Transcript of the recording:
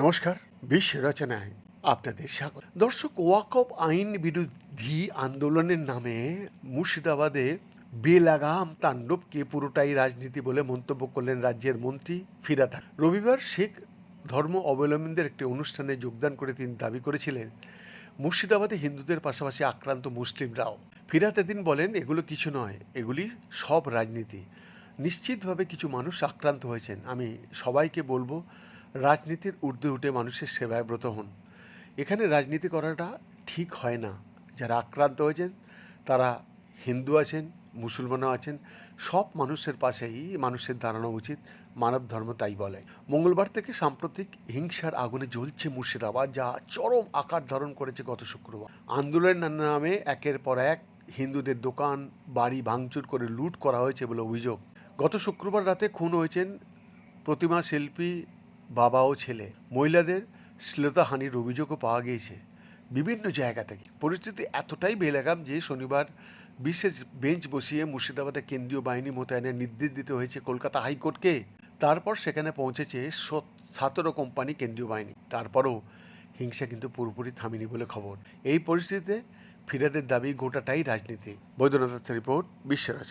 নমস্কার, বিশ্ব রচনায় আপনাদের স্বাগত। দর্শক ওয়াকফ আইন বিরোধী আন্দোলনের নামে মুর্শিদাবাদে বেলাগাম তাণ্ডবকে পুরোটাই রাজনীতি বলে মন্তব্য করলেন রাজ্যের মন্ত্রী ফিরাদ রবিবার শেখ ধর্ম অবলম্বীদের একটি অনুষ্ঠানে যোগদান করে তিনি দাবি করেছিলেন, মুর্শিদাবাদে হিন্দুদের পাশাপাশি আক্রান্ত মুসলিমরাও। ফিরাত এদিন বলেন, এগুলো কিছু নয়, এগুলি সব রাজনীতি। নিশ্চিতভাবে কিছু মানুষ আক্রান্ত হয়েছেন। আমি সবাইকে বলব, রাজনীতির ঊর্ধ্বে উঠে মানুষের সেবায় ব্রত হন। এখানে রাজনীতি করাটা ঠিক হয় না। যারা আক্রান্ত হয়েছেন, তারা হিন্দু আছেন, মুসলমানও আছেন, সব মানুষের পাশেই মানুষের দাঁড়ানো উচিত, মানব ধর্ম তাই বলে। মঙ্গলবার থেকে সাম্প্রতিক হিংসার আগুনে জ্বলছে মুর্শিদাবাদ, যা চরম আকার ধারণ করেছে গত শুক্রবার। আন্দোলনের নামে একের পর এক হিন্দুদের দোকান, বাড়ি ভাঙচুর করে লুট করা হয়েছে বলে অভিযোগ। গত শুক্রবার রাতে খুন হয়েছেন প্রতিমা শিল্পী বাবা ও ছেলে। মহিলাদের শ্লীলতাহানির অভিযোগও পাওয়া গিয়েছে বিভিন্ন জায়গা থেকে। পরিস্থিতি এতটাই বেলাগাম যে শনিবার বিশেষ বেঞ্চ বসিয়ে মুর্শিদাবাদে কেন্দ্রীয় বাহিনী মোতায়েনের নির্দেশ দিতে হয়েছে কলকাতা হাইকোর্টকে। তারপর সেখানে পৌঁছেছে সত- সতেরো কোম্পানি কেন্দ্রীয় বাহিনী। তারপরও হিংসা কিন্তু পুরোপুরি থামেনি বলে খবর। এই পরিস্থিতিতে ফিরাদের দাবি গোটাটাই রাজনীতি। বৈদ্যনাথ রিপোর্ট, বিশ্বরাজ।